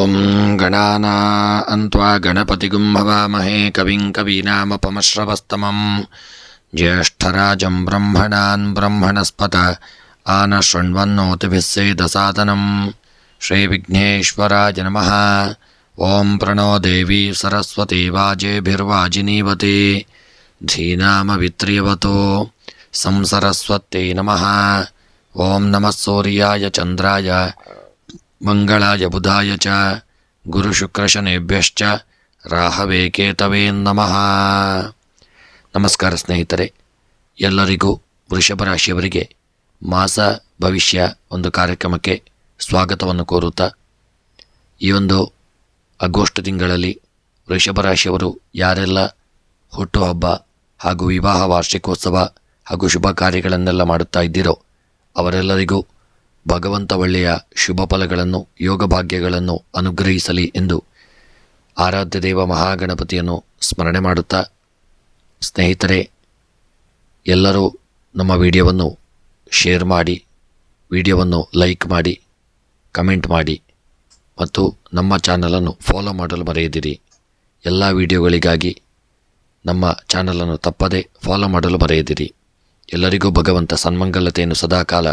ॐ गणाना अन्त्वा गणपतिगुं भवामहे कविं कवीनामपमश्रवस्तमं ज्येष्ठराजं ब्रह्मणान् ब्रह्मणस्पत आनशृण्वन्नोतिभिः सेदसादनं श्रीविघ्नेश्वराय नमः ॐ प्रणो देवी सरस्वती वाजेभिर्वाजिनीवती धीनामवित्र्यवतो संसरस्वत्यै नमः ॐ नमः सूर्याय चन्द्राय ಮಂಗಳಾಯ ಬುಧಾಯ ಚ ಗುರುಶುಕ್ರಶನೇಭ್ಯಶ್ಚ ರಾಹವೇ ಕೇತವೇ ನಮಃ ನಮಸ್ಕಾರ ಸ್ನೇಹಿತರೆ, ಎಲ್ಲರಿಗೂ ವೃಷಭ ರಾಶಿಯವರಿಗೆ ಮಾಸ ಭವಿಷ್ಯ ಒಂದು ಕಾರ್ಯಕ್ರಮಕ್ಕೆ ಸ್ವಾಗತವನ್ನು ಕೋರುತ್ತಾ, ಈ ಒಂದು ಆಗಸ್ಟ್ ತಿಂಗಳಲ್ಲಿ ವೃಷಭ ರಾಶಿಯವರು ಯಾರೆಲ್ಲ ಹುಟ್ಟುಹಬ್ಬ ಹಾಗೂ ವಿವಾಹ ವಾರ್ಷಿಕೋತ್ಸವ ಹಾಗೂ ಶುಭ ಕಾರ್ಯಗಳನ್ನೆಲ್ಲ ಮಾಡುತ್ತಾ ಇದ್ದೀರೋ ಅವರೆಲ್ಲರಿಗೂ ಭಗವಂತ ಒಳ್ಳೆಯ ಶುಭ ಫಲಗಳನ್ನು ಯೋಗ ಭಾಗ್ಯಗಳನ್ನು ಅನುಗ್ರಹಿಸಲಿ ಎಂದು ಆರಾಧ್ಯ ದೇವ ಮಹಾಗಣಪತಿಯನ್ನು ಸ್ಮರಣೆ ಮಾಡುತ್ತಾ, ಸ್ನೇಹಿತರೆ, ಎಲ್ಲರೂ ನಮ್ಮ ವಿಡಿಯೋವನ್ನು ಶೇರ್ ಮಾಡಿ, ವಿಡಿಯೋವನ್ನು ಲೈಕ್ ಮಾಡಿ, ಕಮೆಂಟ್ ಮಾಡಿ ಮತ್ತು ನಮ್ಮ ಚಾನಲನ್ನು ಫಾಲೋ ಮಾಡಲು ಮರೆಯದಿರಿ. ಎಲ್ಲ ವಿಡಿಯೋಗಳಿಗಾಗಿ ನಮ್ಮ ಚಾನಲನ್ನು ತಪ್ಪದೆ ಫಾಲೋ ಮಾಡಲು ಮರೆಯದಿರಿ. ಎಲ್ಲರಿಗೂ ಭಗವಂತ ಸನ್ಮಂಗಲತೆಯನ್ನು ಸದಾಕಾಲ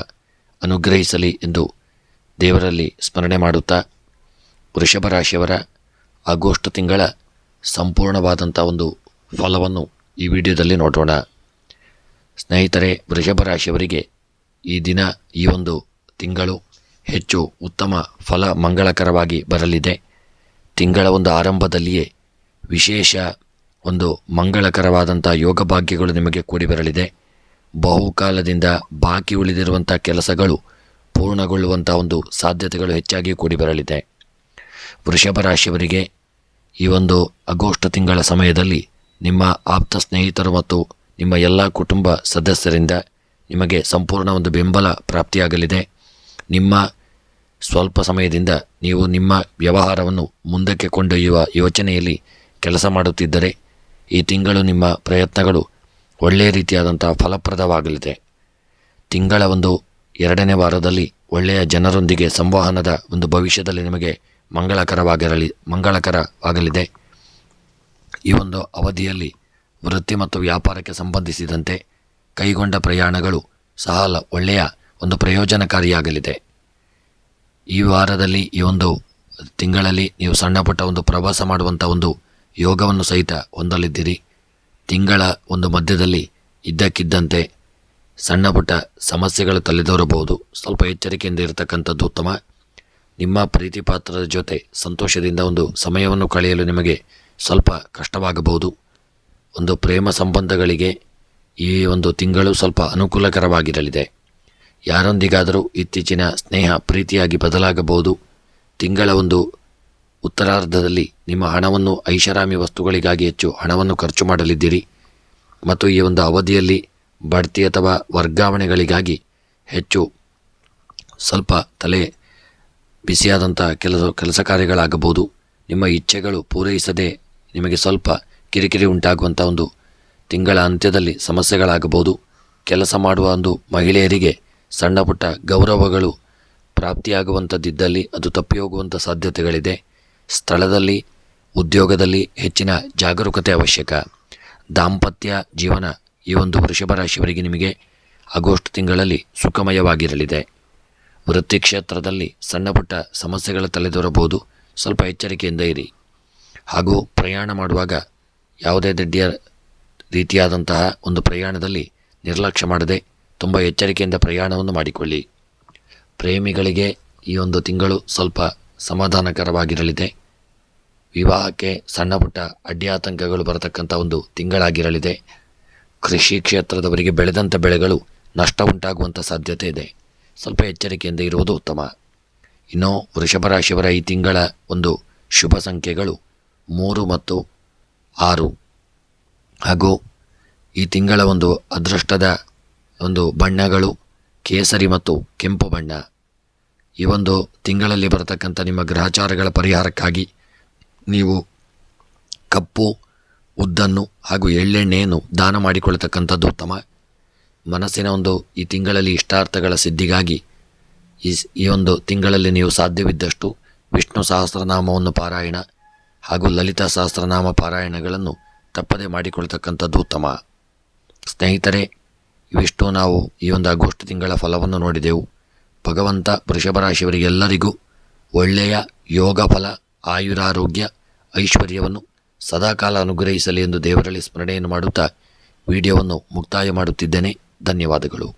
ಅನುಗ್ರಹಿಸಲಿ ಎಂದು ದೇವರಲ್ಲಿ ಸ್ಮರಣೆ ಮಾಡುತ್ತಾ ವೃಷಭ ರಾಶಿಯವರ ಆಗಸ್ಟ್ ತಿಂಗಳ ಸಂಪೂರ್ಣವಾದಂಥ ಒಂದು ಫಲವನ್ನು ಈ ವಿಡಿಯೋದಲ್ಲಿ ನೋಡೋಣ. ಸ್ನೇಹಿತರೆ ವೃಷಭ ರಾಶಿಯವರಿಗೆ ಈ ದಿನ, ಈ ಒಂದು ತಿಂಗಳು ಹೆಚ್ಚು ಉತ್ತಮ ಫಲ ಮಂಗಳಕರವಾಗಿ ಬರಲಿದೆ. ತಿಂಗಳ ಒಂದು ಆರಂಭದಲ್ಲಿಯೇ ವಿಶೇಷ ಒಂದು ಮಂಗಳಕರವಾದಂಥ ಯೋಗ ಭಾಗ್ಯಗಳು ನಿಮಗೆ ಕೂಡಿ ಬರಲಿದೆ. ಬಹುಕಾಲದಿಂದ ಬಾಕಿ ಉಳಿದಿರುವಂಥ ಕೆಲಸಗಳು ಪೂರ್ಣಗೊಳ್ಳುವಂಥ ಒಂದು ಸಾಧ್ಯತೆಗಳು ಹೆಚ್ಚಾಗಿ ಕೂಡಿಬರಲಿದೆ. ವೃಷಭ ರಾಶಿಯವರಿಗೆ ಈ ಒಂದು ಆಗಸ್ಟ್ ತಿಂಗಳ ಸಮಯದಲ್ಲಿ ನಿಮ್ಮ ಆಪ್ತ ಸ್ನೇಹಿತರು ಮತ್ತು ನಿಮ್ಮ ಎಲ್ಲ ಕುಟುಂಬ ಸದಸ್ಯರಿಂದ ನಿಮಗೆ ಸಂಪೂರ್ಣ ಒಂದು ಬೆಂಬಲ ಪ್ರಾಪ್ತಿಯಾಗಲಿದೆ. ನಿಮ್ಮ ಸ್ವಲ್ಪ ಸಮಯದಿಂದ ನೀವು ನಿಮ್ಮ ವ್ಯವಹಾರವನ್ನು ಮುಂದಕ್ಕೆ ಕೊಂಡೊಯ್ಯುವ ಯೋಚನೆಯಲ್ಲಿ ಕೆಲಸ ಮಾಡುತ್ತಿದ್ದರೆ ಈ ತಿಂಗಳು ನಿಮ್ಮ ಪ್ರಯತ್ನಗಳು ಒಳ್ಳೆಯ ರೀತಿಯಾದಂಥ ಫಲಪ್ರದವಾಗಲಿದೆ. ತಿಂಗಳ ಒಂದು ಎರಡನೇ ವಾರದಲ್ಲಿ ಒಳ್ಳೆಯ ಜನರೊಂದಿಗೆ ಸಂವಹನದ ಒಂದು ಭವಿಷ್ಯದಲ್ಲಿ ನಿಮಗೆ ಮಂಗಳಕರವಾಗಿರಲಿ, ಮಂಗಳಕರವಾಗಲಿದೆ. ಈ ಒಂದು ಅವಧಿಯಲ್ಲಿ ವೃತ್ತಿ ಮತ್ತು ವ್ಯಾಪಾರಕ್ಕೆ ಸಂಬಂಧಿಸಿದಂತೆ ಕೈಗೊಂಡ ಪ್ರಯಾಣಗಳು ಸಹ ಒಳ್ಳೆಯ ಒಂದು ಪ್ರಯೋಜನಕಾರಿಯಾಗಲಿದೆ. ಈ ವಾರದಲ್ಲಿ ಈ ಒಂದು ತಿಂಗಳಲ್ಲಿ ನೀವು ಸಣ್ಣಪುಟ್ಟ ಒಂದು ಪ್ರವಾಸ ಮಾಡುವಂಥ ಒಂದು ಯೋಗವನ್ನು ಸಹಿತ ಹೊಂದಲಿದ್ದೀರಿ. ತಿಂಗಳ ಒಂದು ಮಧ್ಯದಲ್ಲಿ ಇದ್ದಕ್ಕಿದ್ದಂತೆ ಸಣ್ಣ ಪುಟ್ಟ ಸಮಸ್ಯೆಗಳು ತಲೆದೋರಬಹುದು ಸ್ವಲ್ಪ ಎಚ್ಚರಿಕೆಯಿಂದ ಇರತಕ್ಕಂಥದ್ದು ಉತ್ತಮ. ನಿಮ್ಮ ಪ್ರೀತಿ ಪಾತ್ರದ ಜೊತೆ ಸಂತೋಷದಿಂದ ಒಂದು ಸಮಯವನ್ನು ಕಳೆಯಲು ನಿಮಗೆ ಸ್ವಲ್ಪ ಕಷ್ಟವಾಗಬಹುದು. ಒಂದು ಪ್ರೇಮ ಸಂಬಂಧಗಳಿಗೆ ಈ ಒಂದು ತಿಂಗಳು ಸ್ವಲ್ಪ ಅನುಕೂಲಕರವಾಗಿರಲಿದೆ. ಯಾರೊಂದಿಗಾದರೂ ಇತ್ತೀಚಿನ ಸ್ನೇಹ ಪ್ರೀತಿಯಾಗಿ ಬದಲಾಗಬಹುದು. ತಿಂಗಳ ಒಂದು ಉತ್ತರಾರ್ಧದಲ್ಲಿ ನಿಮ್ಮ ಹಣವನ್ನು ಐಷಾರಾಮಿ ವಸ್ತುಗಳಿಗಾಗಿ ಹೆಚ್ಚು ಹಣವನ್ನು ಖರ್ಚು ಮಾಡಲಿದ್ದೀರಿ. ಮತ್ತು ಈ ಒಂದು ಅವಧಿಯಲ್ಲಿ ಬಡ್ತಿ ಅಥವಾ ವರ್ಗಾವಣೆಗಳಿಗಾಗಿ ಹೆಚ್ಚು ಸ್ವಲ್ಪ ತಲೆ ಬಿಸಿಯಾದಂಥ ಕೆಲಸ ಕೆಲಸ ಕಾರ್ಯಗಳಾಗಬಹುದು. ನಿಮ್ಮ ಇಚ್ಛೆಗಳು ಪೂರೈಸದೆ ನಿಮಗೆ ಸ್ವಲ್ಪ ಕಿರಿಕಿರಿ ಉಂಟಾಗುವಂಥ ಒಂದು ತಿಂಗಳ ಅಂತ್ಯದಲ್ಲಿ ಸಮಸ್ಯೆಗಳಾಗಬಹುದು. ಕೆಲಸ ಮಾಡುವ ಒಂದು ಮಹಿಳೆಯರಿಗೆ ಸಣ್ಣ ಪುಟ್ಟ ಗೌರವಗಳು ಪ್ರಾಪ್ತಿಯಾಗುವಂಥದ್ದಿದ್ದಲ್ಲಿ ಅದು ತಪ್ಪಿ ಹೋಗುವಂಥ ಸಾಧ್ಯತೆಗಳಿದೆ. ಸ್ಥಳದಲ್ಲಿ, ಉದ್ಯೋಗದಲ್ಲಿ ಹೆಚ್ಚಿನ ಜಾಗರೂಕತೆ ಅವಶ್ಯಕ. ದಾಂಪತ್ಯ ಜೀವನ ಈ ಒಂದು ವೃಷಭ ರಾಶಿಯವರಿಗೆ ನಿಮಗೆ ಆಗಸ್ಟ್ ತಿಂಗಳಲ್ಲಿ ಸುಖಮಯವಾಗಿರಲಿದೆ. ವೃತ್ತಿ ಕ್ಷೇತ್ರದಲ್ಲಿ ಸಣ್ಣ ಪುಟ್ಟ ಸಮಸ್ಯೆಗಳು ತಲೆದೋರಬಹುದು. ಸ್ವಲ್ಪ ಎಚ್ಚರಿಕೆಯಿಂದ ಇರಿ. ಹಾಗೂ ಪ್ರಯಾಣ ಮಾಡುವಾಗ ಯಾವುದೇ ದಡ್ಡಿಯ ರೀತಿಯಾದಂತಹ ಒಂದು ಪ್ರಯಾಣದಲ್ಲಿ ನಿರ್ಲಕ್ಷ್ಯ ಮಾಡದೆ ತುಂಬ ಎಚ್ಚರಿಕೆಯಿಂದ ಪ್ರಯಾಣವನ್ನು ಮಾಡಿಕೊಳ್ಳಿ. ಪ್ರೇಮಿಗಳಿಗೆ ಈ ಒಂದು ತಿಂಗಳು ಸ್ವಲ್ಪ ಸಮಾಧಾನಕರವಾಗಿರಲಿದೆ. ವಿವಾಹಕ್ಕೆ ಸಣ್ಣಪುಟ್ಟ ಅಡ್ಡಿ ಆತಂಕಗಳು ಬರತಕ್ಕಂಥ ಒಂದು ತಿಂಗಳಾಗಿರಲಿದೆ. ಕೃಷಿ ಕ್ಷೇತ್ರದವರಿಗೆ ಬೆಳೆದಂಥ ಬೆಳೆಗಳು ನಷ್ಟ ಉಂಟಾಗುವಂಥ ಸಾಧ್ಯತೆ ಇದೆ. ಸ್ವಲ್ಪ ಎಚ್ಚರಿಕೆಯಿಂದ ಇರುವುದು ಉತ್ತಮ. ಇನ್ನು ವೃಷಭ ರಾಶಿಯವರ ಈ ತಿಂಗಳ ಒಂದು ಶುಭ ಸಂಖ್ಯೆಗಳು ಮೂರು ಮತ್ತು ಆರು. ಹಾಗೂ ಈ ತಿಂಗಳ ಒಂದು ಅದೃಷ್ಟದ ಒಂದು ಬಣ್ಣಗಳು ಕೇಸರಿ ಮತ್ತು ಕೆಂಪು ಬಣ್ಣ. ಈ ಒಂದು ತಿಂಗಳಲ್ಲಿ ಬರತಕ್ಕಂಥ ನಿಮ್ಮ ಗ್ರಹಚಾರಗಳ ಪರಿಹಾರಕ್ಕಾಗಿ ನೀವು ಕಪ್ಪು, ಉದ್ದನ್ನು ಹಾಗೂ ಎಳ್ಳೆಣ್ಣೆಯನ್ನು ದಾನ ಮಾಡಿಕೊಳ್ಳತಕ್ಕಂಥದ್ದು ಉತ್ತಮ. ಮನಸ್ಸಿನ ಒಂದು ಈ ತಿಂಗಳಲ್ಲಿ ಇಷ್ಟಾರ್ಥಗಳ ಸಿದ್ಧಿಗಾಗಿ ಈ ಈ ಒಂದು ತಿಂಗಳಲ್ಲಿ ನೀವು ಸಾಧ್ಯವಿದ್ದಷ್ಟು ವಿಷ್ಣು ಸಹಸ್ರನಾಮವನ್ನು ಪಾರಾಯಣ ಹಾಗೂ ಲಲಿತಾ ಸಹಸ್ರನಾಮ ಪಾರಾಯಣಗಳನ್ನು ತಪ್ಪದೆ ಮಾಡಿಕೊಳ್ತಕ್ಕಂಥದ್ದು ಉತ್ತಮ. ಸ್ನೇಹಿತರೆ ಇವಿಷ್ಟು ನಾವು ಈ ಒಂದು ಆಗೋಷ್ಟು ತಿಂಗಳ ಫಲವನ್ನು ನೋಡಿದೆವು. ಭಗವಂತ ವೃಷಭರಾಶಿಯವರಿಗೆಲ್ಲರಿಗೂ ಒಳ್ಳೆಯ ಯೋಗ ಫಲ, ಆಯುರಾರೋಗ್ಯ, ಐಶ್ವರ್ಯವನ್ನು ಸದಾಕಾಲ ಅನುಗ್ರಹಿಸಲಿ ಎಂದು ದೇವರಲ್ಲಿ ಸ್ಮರಣೆಯನ್ನು ಮಾಡುತ್ತಾ ವಿಡಿಯೋವನ್ನು ಮುಕ್ತಾಯ ಮಾಡುತ್ತಿದ್ದೇನೆ. ಧನ್ಯವಾದಗಳು.